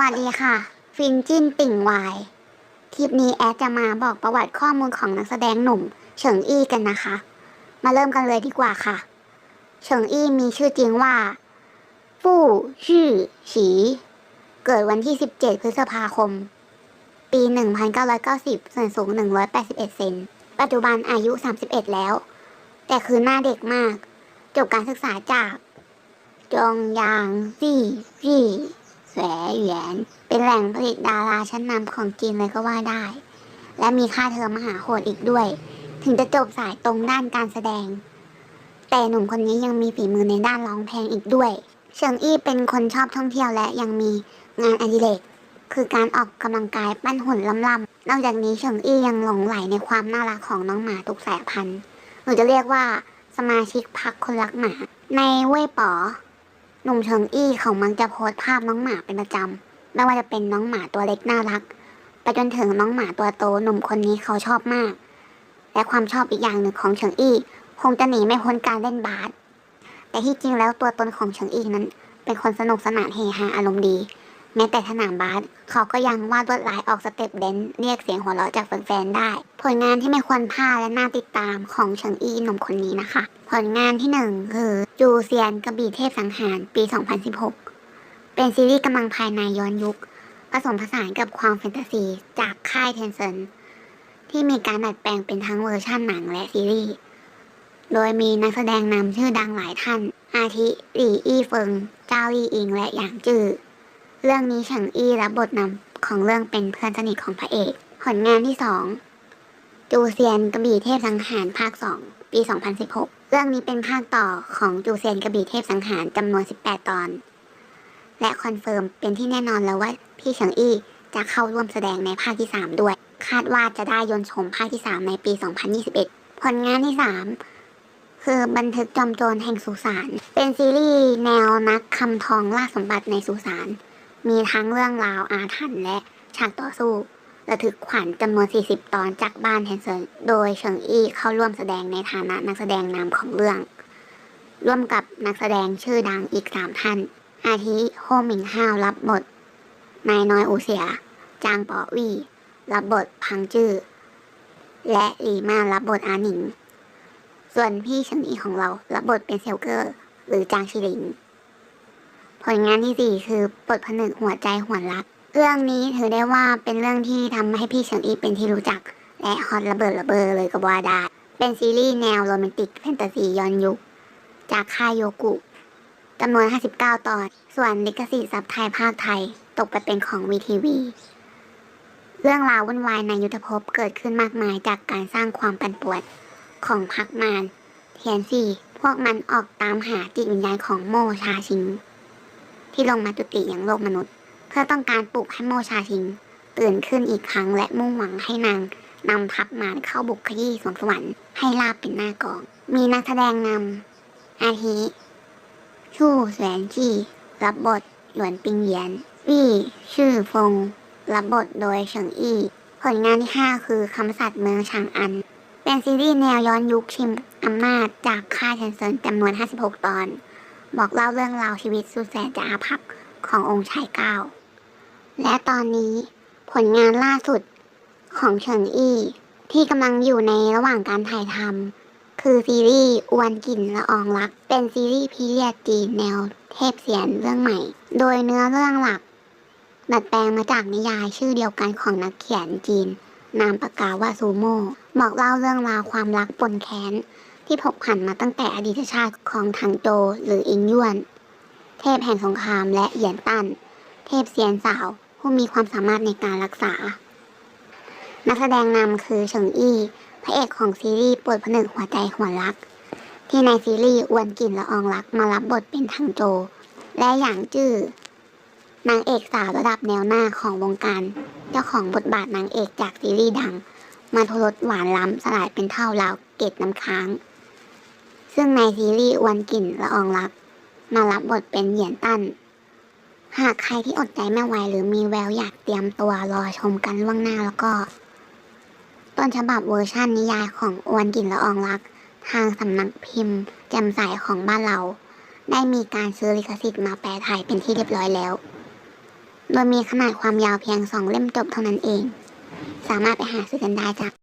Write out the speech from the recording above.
วัสดีค่ะ ฟินจิ้นติ่งวายคลิปนี้แอดจะมาบอกประวัติข้อมูลของนักแสดงหนุ่ม เฉิงอี้กันนะคะ มาเริ่มกันเลยดีกว่าค่ะ เฉิงอี้มีชื่อจริงว่าฟู่ชื่อฉีเกิดวันที่ 17 พฤษภาคม ปี 1990 ส่วนสูง 181 เซน ปัจจุบันอายุ 31 แล้ว แต่คือหน้าเด็กมาก จบการศึกษาจากจงยางซี่รี่ แสเหวน เป็นแหล่งผลิตดาราชั้นนำของจีนเลยก็ว่าได้ และมีค่าเทอมมหาโหดอีกด้วย ถึงจะจบสายตรงด้านการแสดง แต่หนุ่มคนนี้ยังมีฝีมือในด้านร้องเพลงอีกด้วย เฉิงอี้เป็นคนชอบท่องเที่ยวและยังมีงานอดิเรกคือการออกกำลังกายปั้นหุ่นล่ำๆนอกจากนี้เฉิงอี้ยังหลงไหลในความน่ารักของน้องหมาทุกสายพันธุ์หรือจะเรียกว่าสมาชิกพักคนรักหมา ในเว่ยป๋อ หนุ่มเฉิงอี้เขามักจะโพสต์ภาพน้องหมาเป็นประจำ ไม่ว่าจะเป็นน้องหมาตัวเล็กน่ารัก ไปจนถึงน้องหมาตัวโตหนุ่มคนนี้เขาชอบมาก และความชอบอีกอย่างหนึ่งของเฉิงอี้คงจะหนีไม่พ้นการเล่นบาสแต่ที่จริงแล้วตัวตนของเฉิงอี้นั้น เป็นคนสนุกสนานเฮฮาอารมณ์ดี แม้แต่สนามบาสเขาก็ยังวาดลวดลายออกสเต็ปเดนเรียกเสียงหัวเราะจากแฟนๆได้ ผลงานที่ไม่ควรพลาดและน่าติดตามของเฉิงอี้หนุ่มคนนี้นะคะ ผลงานที่หนึ่งคือจูเซียนกระบี่เทพสังหารปี 2016 เป็นซีรีส์กำลังภายในย้อนยุค ผสมผสานกับความแฟนตาซีจากค่ายเทนเซนที่มีการดัดแปลงเป็นทั้งเวอร์ชั่นหนังและซีรีส์โดยมีนักแสดงนำชื่อดังหลายท่าน อาทิหลี่อี้เฟิง เจ้าลี่อิง และหยางจื้อ เรื่องนี้เฉิงอี้รับบทนำของเรื่องเป็นเพื่อนสนิทของพระเอก ผลงานที่สองจูเซียนกระบี่เทพสังหารภาค2ปี 2016 เรื่องนี้เป็นภาคต่อของจูเซียนกระบี่เทพสังหารจำนวน 18 ตอน และคอนเฟิร์มเป็นที่แน่นอนแล้วว่าพี่เฉิงอี้จะเข้าร่วมแสดงในภาคที่ 3 ด้วย คาดว่าจะได้ยนชมภาคที่ 3 ในปี 2021 ผลงานที่ 3 คือบันทึกจอมโจรแห่งสุสาน เป็นซีรีส์แนวนักคำทองล่าสมบัติในสุสาน มีทั้งเรื่องราวอาถรรพ์และฉากต่อสู้ระทึกขวัญจำนวน 40 ตอนจากบ้านแทนเซนโดยเฉิงอี้เข้าร่วมแสดงในฐานะนักแสดงนำของเรื่อง ร่วมกับนักแสดงชื่อดังอีก3ท่าน อาทิโฮมิงห้าวรับบท นายน้อยอูเสีย จางป๋อวี่รับบทพังจื้อ และหลีมารับบทอาหนิง ส่วนพี่เฉิงอี้ของเรารับบทเป็นเซลเกอร์ หรือจางชิลิง ผลงานที่สี่คือบทผนึกหัวใจหวนรัก เรื่องนี้ถือได้ว่าเป็นเรื่องที่ทำให้พี่เฉิงอีเป็นที่รู้จัก และฮอตระเบิดระเบ้อเลยก็ว่าได้เป็นซีรีส์แนวโรแมนติกแฟนตาซีย้อนยุค จากค่ายโยกุจำนวน 59 ตอน ส่วนลิขสิทธิ์ซับไทยภาคไทย ตกไปเป็นของวีทีวีเรื่องราววุ่นวายในยุทธภพเกิดขึ้นมากมายจากการสร้างความปั่นป่วนของพักมารเทียนซี่ พวกมันออกตามหาจิตวิญญาณของโมชาชิง ที่ลงมาจุติอย่างโลกมนุษย์ เพื่อต้องการปลุกให้โมชาชิง ตื่นขึ้นอีกครั้งและมุ่งหวังให้นางนำทัพมารเข้าบุกขยี้สวงสวรรค์ให้ลาบเป็นหน้ากอง มีนักแสดงนำอาทิชู่แสนจีรับบทหยวนปิงเหยียนวี่ชื่อฟง รับบทโดยเฉิงอี้ ผลงานที่ 5 คือคำสัตว์เมืองชางอัน เป็นซีรีส์แนวย้อนยุคชิมอำนาจจากค่ายเทนเซินจำนวน 56 ตอน บอกเล่าเรื่องราวชีวิตสุดแสนจะอาภัพขององค์ชายเก้า และตอนนี้ผลงานล่าสุดของเฉิงอี้ที่กำลังอยู่ในระหว่างการถ่ายทำคือซีรีส์อวนกลิ่นละอองรัก เป็นซีรีส์พีเรียดจีนแนวเทพเสียนเรื่องใหม่ โดยเนื้อเรื่องหลักดัดแปลงมาจากนิยายชื่อเดียวกันของนักเขียนจีน นามปากกาว่าซูโม่บอกเล่าเรื่องราวความรักปนแค้น ที่ผกผันมาตั้งแต่อดีตชาติของถังโจหรืออิงยวน เทพแห่งสงครามและเหยียนตันเทพเซียนสาวผู้มีความสามารถในการรักษา นักแสดงนำคือเฉิงอี้พระเอกของซีรีส์ปวดผนึกหัวใจหัวรัก ที่ในซีรีส์อวนกินละอองรักมารับบทเป็นทังโจ และหยางจื้อนางเอกสาวระดับแนวหน้าของวงการ เจ้าของบทบาทนางเอกจากซีรีส์ดัง มาทรสหวานล้ำสลายเป็นเท่าลาวเกตน้ำค้าง ซึ่งในซีรีส์อวนกลิ่นละอองรัก มารับบทเป็นเหยียนตั้น หากใครที่อดใจไม่ไหวหรือมีแววอยากเตรียมตัวรอชมกันล่วงหน้าแล้วก็ ต้นฉบับเวอร์ชันนิยายของอวนกลิ่นละอองรัก ทางสำนักพิมพ์แจ่มใสของบ้านเรา ได้มีการซื้อลิขสิทธิ์มาแปลไทยเป็นที่เรียบร้อยแล้ว โดยมีขนาดความยาวเพียงสองเล่มจบเท่านั้นเอง สามารถไปหาซื้อกันได้จาก